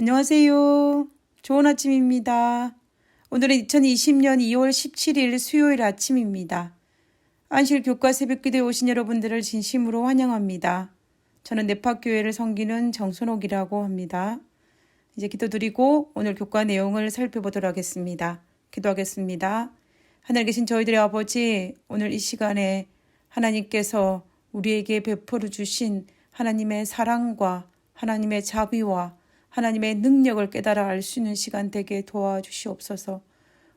안녕하세요. 좋은 아침입니다. 오늘은 2020년 2월 17일 수요일 아침입니다. 안실 교과 새벽기도에 오신 여러분들을 진심으로 환영합니다. 저는 네파교회를 섬기는 정순옥이라고 합니다. 이제 기도드리고 오늘 교과 내용을 살펴보도록 하겠습니다. 기도하겠습니다. 하늘 계신 저희들의 아버지, 오늘 이 시간에 하나님께서 우리에게 베풀어 주신 하나님의 사랑과 하나님의 자비와 하나님의 능력을 깨달아 알 수 있는 시간 되게 도와주시옵소서.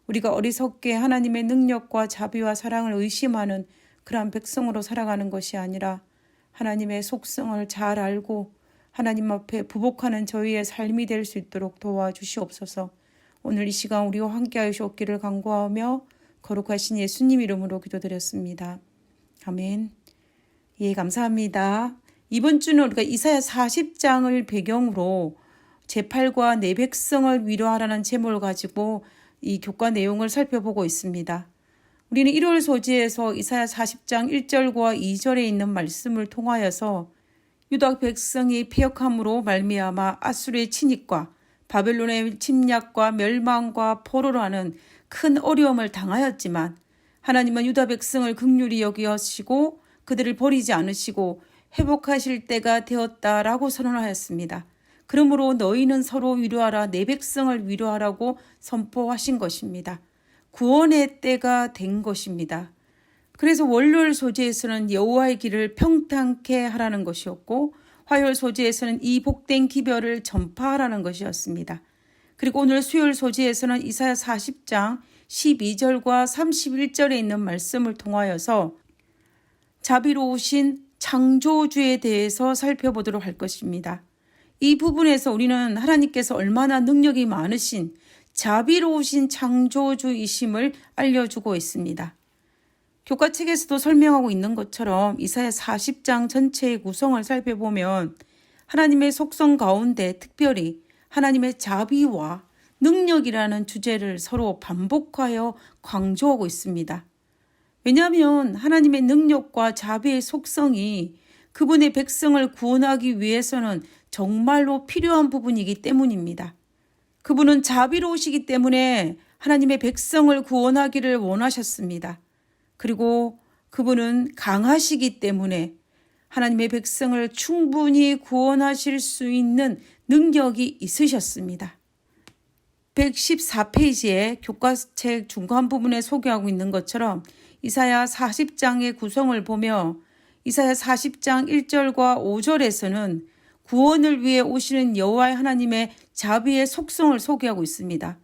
우리가 어리석게 하나님의 능력과 자비와 사랑을 의심하는 그러한 백성으로 살아가는 것이 아니라 하나님의 속성을 잘 알고 하나님 앞에 부복하는 저희의 삶이 될 수 있도록 도와주시옵소서. 오늘 이 시간 우리와 함께 하시옵기를 간구하며 거룩하신 예수님 이름으로 기도드렸습니다. 아멘. 예, 감사합니다. 이번 주는 우리가 이사야 40장을 배경으로 제8과 내 백성을 위로하라는 제목을 가지고 이 교과 내용을 살펴보고 있습니다. 우리는 1월 소지에서 이사야 40장 1절과 2절에 있는 말씀을 통하여서 유다 백성이 폐역함으로 말미암아 아수르의 침입과 바벨론의 침략과 멸망과 포로라는 큰 어려움을 당하였지만 하나님은 유다 백성을 극률히 여기시고 그들을 버리지 않으시고 회복하실 때가 되었다라고 선언하였습니다. 그러므로 너희는 서로 위로하라 내 백성을 위로하라고 선포하신 것입니다. 구원의 때가 된 것입니다. 그래서 월요일 소재에서는 여호와의 길을 평탄케 하라는 것이었고 화요일 소재에서는 이 복된 기별을 전파하라는 것이었습니다. 그리고 오늘 수요일 소재에서는 이사야 40장 12절과 31절에 있는 말씀을 통하여서 자비로우신 창조주에 대해서 살펴보도록 할 것입니다. 이 부분에서 우리는 하나님께서 얼마나 능력이 많으신 자비로우신 창조주이심을 알려주고 있습니다. 교과책에서도 설명하고 있는 것처럼 이사야 40장 전체의 구성을 살펴보면 하나님의 속성 가운데 특별히 하나님의 자비와 능력이라는 주제를 서로 반복하여 강조하고 있습니다. 왜냐하면 하나님의 능력과 자비의 속성이 그분의 백성을 구원하기 위해서는 정말로 필요한 부분이기 때문입니다. 그분은 자비로우시기 때문에 하나님의 백성을 구원하기를 원하셨습니다. 그리고 그분은 강하시기 때문에 하나님의 백성을 충분히 구원하실 수 있는 능력이 있으셨습니다. 114페이지에 교과책 중간 부분에 소개하고 있는 것처럼 이사야 40장의 구성을 보며 이사야 40장 1절과 5절에서는 구원을 위해 오시는 여호와의 하나님의 자비의 속성을 소개하고 있습니다.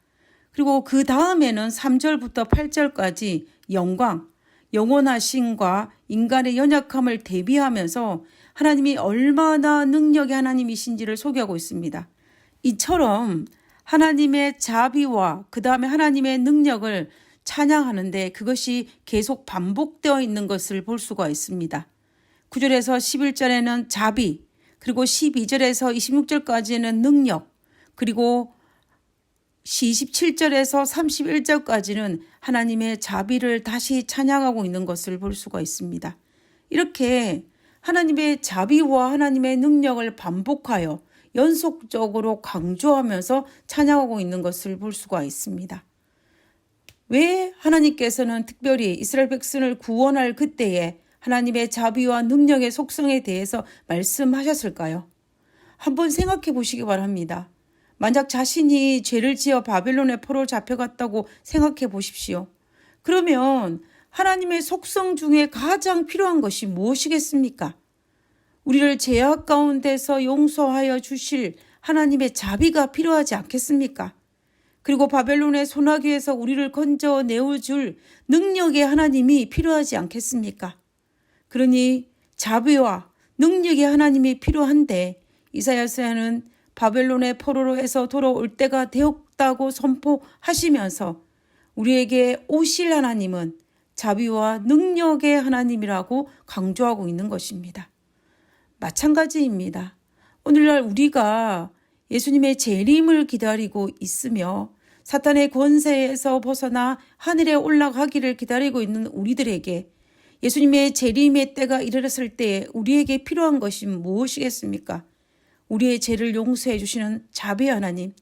그리고 그 다음에는 3절부터 8절까지 영광, 영원하심과 인간의 연약함을 대비하면서 하나님이 얼마나 능력의 하나님이신지를 소개하고 있습니다. 이처럼 하나님의 자비와 그 다음에 하나님의 능력을 찬양하는데 그것이 계속 반복되어 있는 것을 볼 수가 있습니다. 9절에서 11절에는 자비, 그리고 12절에서 26절까지는 능력, 그리고 27절에서 31절까지는 하나님의 자비를 다시 찬양하고 있는 것을 볼 수가 있습니다. 이렇게 하나님의 자비와 하나님의 능력을 반복하여 연속적으로 강조하면서 찬양하고 있는 것을 볼 수가 있습니다. 왜 하나님께서는 특별히 이스라엘 백성을 구원할 그때에 하나님의 자비와 능력의 속성에 대해서 말씀하셨을까요? 한번 생각해 보시기 바랍니다. 만약 자신이 죄를 지어 바벨론의 포로 잡혀갔다고 생각해 보십시오. 그러면 하나님의 속성 중에 가장 필요한 것이 무엇이겠습니까? 우리를 죄악 가운데서 용서하여 주실 하나님의 자비가 필요하지 않겠습니까? 그리고 바벨론의 소나기에서 우리를 건져 내어줄 능력의 하나님이 필요하지 않겠습니까? 그러니 자비와 능력의 하나님이 필요한데 이사야서는 바벨론의 포로로 해서 돌아올 때가 되었다고 선포하시면서 우리에게 오실 하나님은 자비와 능력의 하나님이라고 강조하고 있는 것입니다. 마찬가지입니다. 오늘날 우리가 예수님의 재림을 기다리고 있으며 사탄의 권세에서 벗어나 하늘에 올라가기를 기다리고 있는 우리들에게 예수님의 재림의 때가 이르렀을 때 우리에게 필요한 것이 무엇이겠습니까? 우리의 죄를 용서해 주시는 자비 하나님,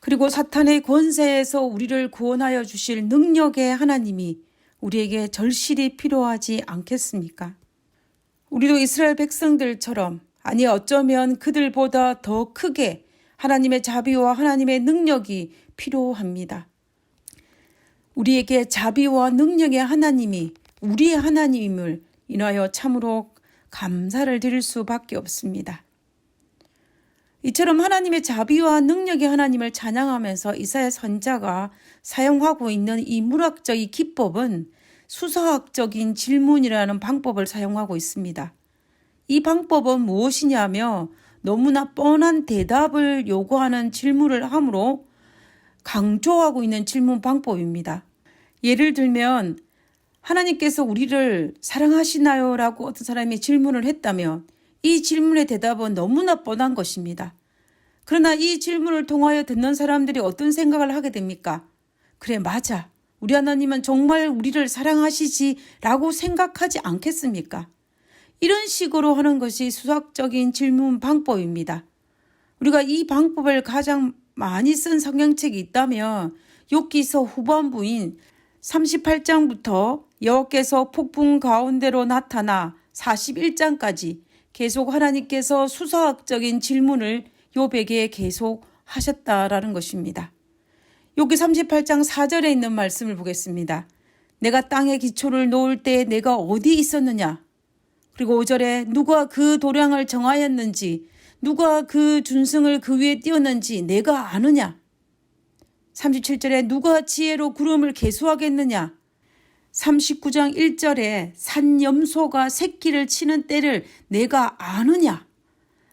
그리고 사탄의 권세에서 우리를 구원하여 주실 능력의 하나님이 우리에게 절실히 필요하지 않겠습니까? 우리도 이스라엘 백성들처럼 아니 어쩌면 그들보다 더 크게 하나님의 자비와 하나님의 능력이 필요합니다. 우리에게 자비와 능력의 하나님이 우리의 하나님임을 인하여 참으로 감사를 드릴 수밖에 없습니다. 이처럼 하나님의 자비와 능력의 하나님을 찬양하면서 이사야 선자가 사용하고 있는 이 문학적인 기법은 수사학적인 질문이라는 방법을 사용하고 있습니다. 이 방법은 무엇이냐며 너무나 뻔한 대답을 요구하는 질문을 하므로 강조하고 있는 질문 방법입니다. 예를 들면 하나님께서 우리를 사랑하시나요? 라고 어떤 사람이 질문을 했다면 이 질문의 대답은 너무나 뻔한 것입니다. 그러나 이 질문을 통하여 듣는 사람들이 어떤 생각을 하게 됩니까? 그래, 맞아. 우리 하나님은 정말 우리를 사랑하시지 라고 생각하지 않겠습니까? 이런 식으로 하는 것이 수학적인 질문 방법입니다. 우리가 이 방법을 가장 많이 쓴 성경책이 있다면 욥기서 후반부인 38장부터 여호께서 폭풍 가운데로 나타나 41장까지 계속 하나님께서 수사학적인 질문을 욥에게 계속 하셨다라는 것입니다. 여기 38장 4절에 있는 말씀을 보겠습니다. 내가 땅에 기초를 놓을 때 내가 어디 있었느냐? 그리고 5절에 누가 그 도량을 정하였는지, 누가 그 준승을 그 위에 띄웠는지 내가 아느냐? 37절에 누가 지혜로 구름을 개수하겠느냐? 39장 1절에 산염소가 새끼를 치는 때를 내가 아느냐?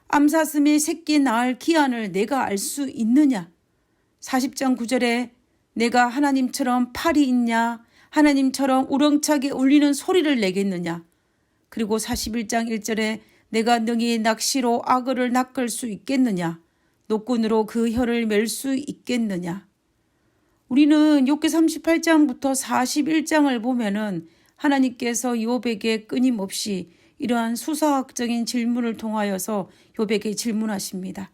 암사슴이 새끼 낳을 기한을 내가 알 수 있느냐? 40장 9절에 내가 하나님처럼 팔이 있냐? 하나님처럼 우렁차게 울리는 소리를 내겠느냐? 그리고 41장 1절에 내가 능히 낚시로 악어를 낚을 수 있겠느냐? 노끈으로 그 혀를 멜 수 있겠느냐? 우리는 욥기 38장부터 41장을 보면은 하나님께서 욥에게 끊임없이 이러한 수사학적인 질문을 통하여서 욥에게 질문하십니다.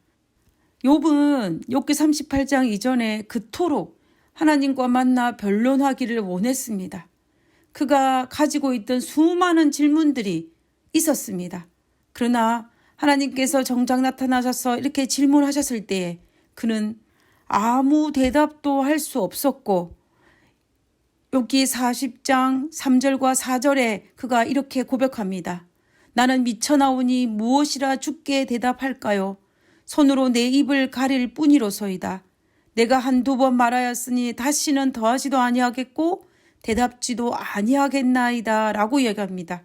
욥은 욥기 38장 이전에 그토록 하나님과 만나 변론하기를 원했습니다. 그가 가지고 있던 수많은 질문들이 있었습니다. 그러나 하나님께서 정작 나타나셔서 이렇게 질문하셨을 때에 그는 아무 대답도 할 수 없었고 여기 40장 3절과 4절에 그가 이렇게 고백합니다. 나는 미쳐나오니 무엇이라 죽게 대답할까요? 손으로 내 입을 가릴 뿐이로소이다. 내가 한두 번 말하였으니 다시는 더하지도 아니하겠고 대답지도 아니하겠나이다 라고 얘기합니다.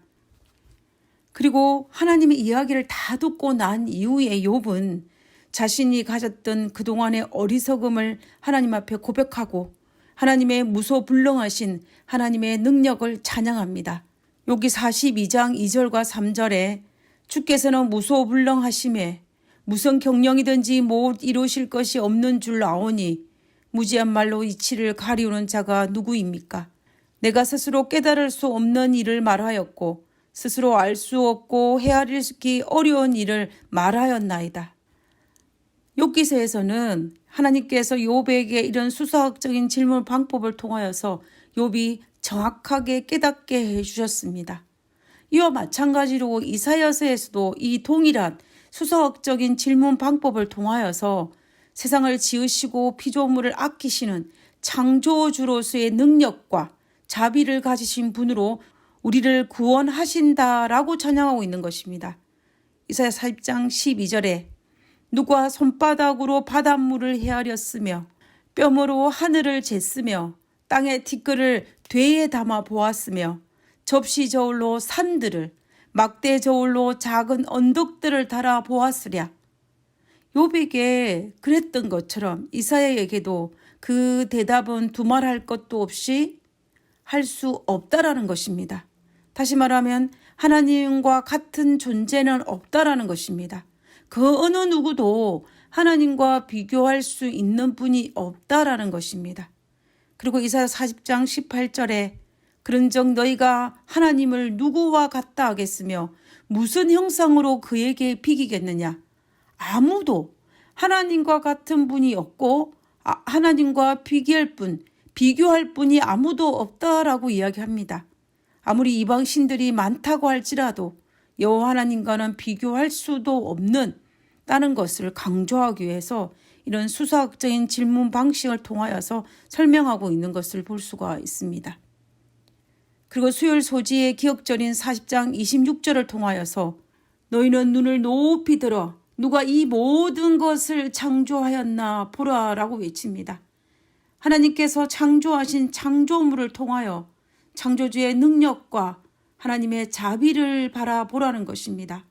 그리고 하나님의 이야기를 다 듣고 난 이후에 욥은 자신이 가졌던 그동안의 어리석음을 하나님 앞에 고백하고 하나님의 무소불능하신 하나님의 능력을 찬양합니다. 여기 42장 2절과 3절에 주께서는 무소불능하심에 무슨 경령이든지 못 이루실 것이 없는 줄 아오니 무지한 말로 이치를 가리우는 자가 누구입니까? 내가 스스로 깨달을 수 없는 일을 말하였고 스스로 알 수 없고 헤아리기 어려운 일을 말하였나이다. 욥기서에서는 하나님께서 욥에게 이런 수사학적인 질문 방법을 통하여서 욥이 정확하게 깨닫게 해 주셨습니다. 이와 마찬가지로 이사야서에서도 이 동일한 수사학적인 질문 방법을 통하여서 세상을 지으시고 피조물을 아끼시는 창조주로서의 능력과 자비를 가지신 분으로 우리를 구원하신다라고 찬양하고 있는 것입니다. 이사야 40장 12절에 누가 손바닥으로 바닷물을 헤아렸으며 뼘으로 하늘을 쟀으며 땅의 티끌을 되에 담아 보았으며 접시 저울로 산들을 막대 저울로 작은 언덕들을 달아 보았으랴. 요백에 그랬던 것처럼 이사야에게도 그 대답은 두말할 것도 없이 할 수 없다라는 것입니다. 다시 말하면 하나님과 같은 존재는 없다라는 것입니다. 그 어느 누구도 하나님과 비교할 수 있는 분이 없다라는 것입니다. 그리고 이사야 40장 18절에 그런즉 너희가 하나님을 누구와 같다 하겠으며 무슨 형상으로 그에게 비기겠느냐 아무도 하나님과 같은 분이 없고 아, 하나님과 비교할 분, 비교할 분이 아무도 없다라고 이야기합니다. 아무리 이방 신들이 많다고 할지라도 여호와 하나님과는 비교할 수도 없는 다는 것을 강조하기 위해서 이런 수사학적인 질문 방식을 통하여서 설명하고 있는 것을 볼 수가 있습니다. 그리고 수요일 소지의 기억절인 40장 26절을 통하여서 너희는 눈을 높이 들어 누가 이 모든 것을 창조하였나 보라라고 외칩니다. 하나님께서 창조하신 창조물을 통하여 창조주의 능력과 하나님의 자비를 바라보라는 것입니다.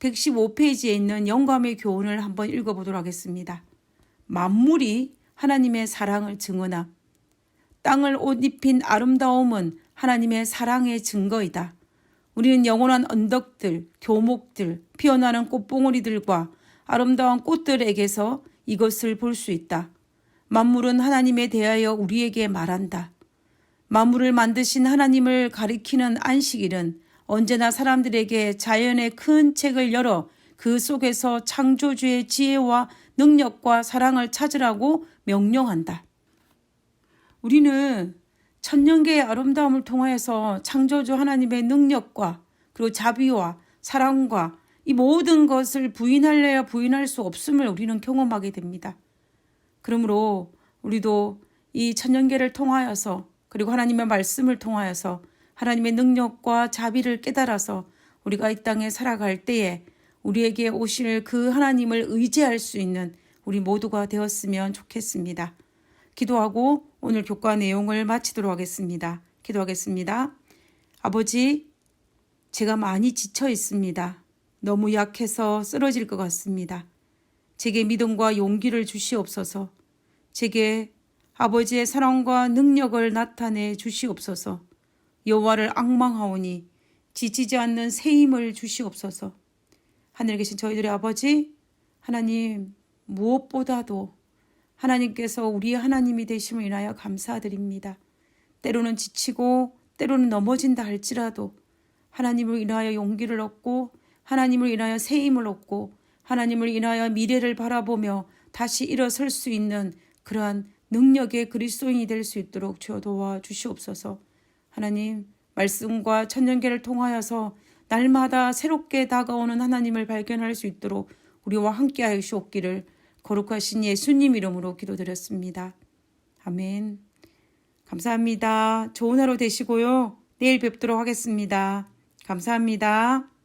115페이지에 있는 영감의 교훈을 한번 읽어보도록 하겠습니다. 만물이 하나님의 사랑을 증언함. 땅을 옷 입힌 아름다움은 하나님의 사랑의 증거이다. 우리는 영원한 언덕들, 교목들, 피어나는 꽃봉오리들과 아름다운 꽃들에게서 이것을 볼 수 있다. 만물은 하나님에 대하여 우리에게 말한다. 만물을 만드신 하나님을 가리키는 안식일은 언제나 사람들에게 자연의 큰 책을 열어 그 속에서 창조주의 지혜와 능력과 사랑을 찾으라고 명령한다. 우리는 천년계의 아름다움을 통하여서 창조주 하나님의 능력과 그리고 자비와 사랑과 이 모든 것을 부인할래야 부인할 수 없음을 우리는 경험하게 됩니다. 그러므로 우리도 이 천년계를 통하여서 그리고 하나님의 말씀을 통하여서 하나님의 능력과 자비를 깨달아서 우리가 이 땅에 살아갈 때에 우리에게 오실 그 하나님을 의지할 수 있는 우리 모두가 되었으면 좋겠습니다. 기도하고 오늘 교과 내용을 마치도록 하겠습니다. 기도하겠습니다. 아버지, 제가 많이 지쳐 있습니다. 너무 약해서 쓰러질 것 같습니다. 제게 믿음과 용기를 주시옵소서. 제게 아버지의 사랑과 능력을 나타내 주시옵소서. 여호와를 악망하오니 지치지 않는 새 힘을 주시옵소서. 하늘에 계신 저희들의 아버지 하나님 무엇보다도 하나님께서 우리 하나님이 되심을 인하여 감사드립니다. 때로는 지치고 때로는 넘어진다 할지라도 하나님을 인하여 용기를 얻고 하나님을 인하여 새 힘을 얻고 하나님을 인하여 미래를 바라보며 다시 일어설 수 있는 그러한 능력의 그리스도인이 될 수 있도록 주여 도와 주시옵소서. 하나님 말씀과 천년계를 통하여서 날마다 새롭게 다가오는 하나님을 발견할 수 있도록 우리와 함께 하시옵기를 거룩하신 예수님 이름으로 기도드렸습니다. 아멘. 감사합니다. 좋은 하루 되시고요. 내일 뵙도록 하겠습니다. 감사합니다.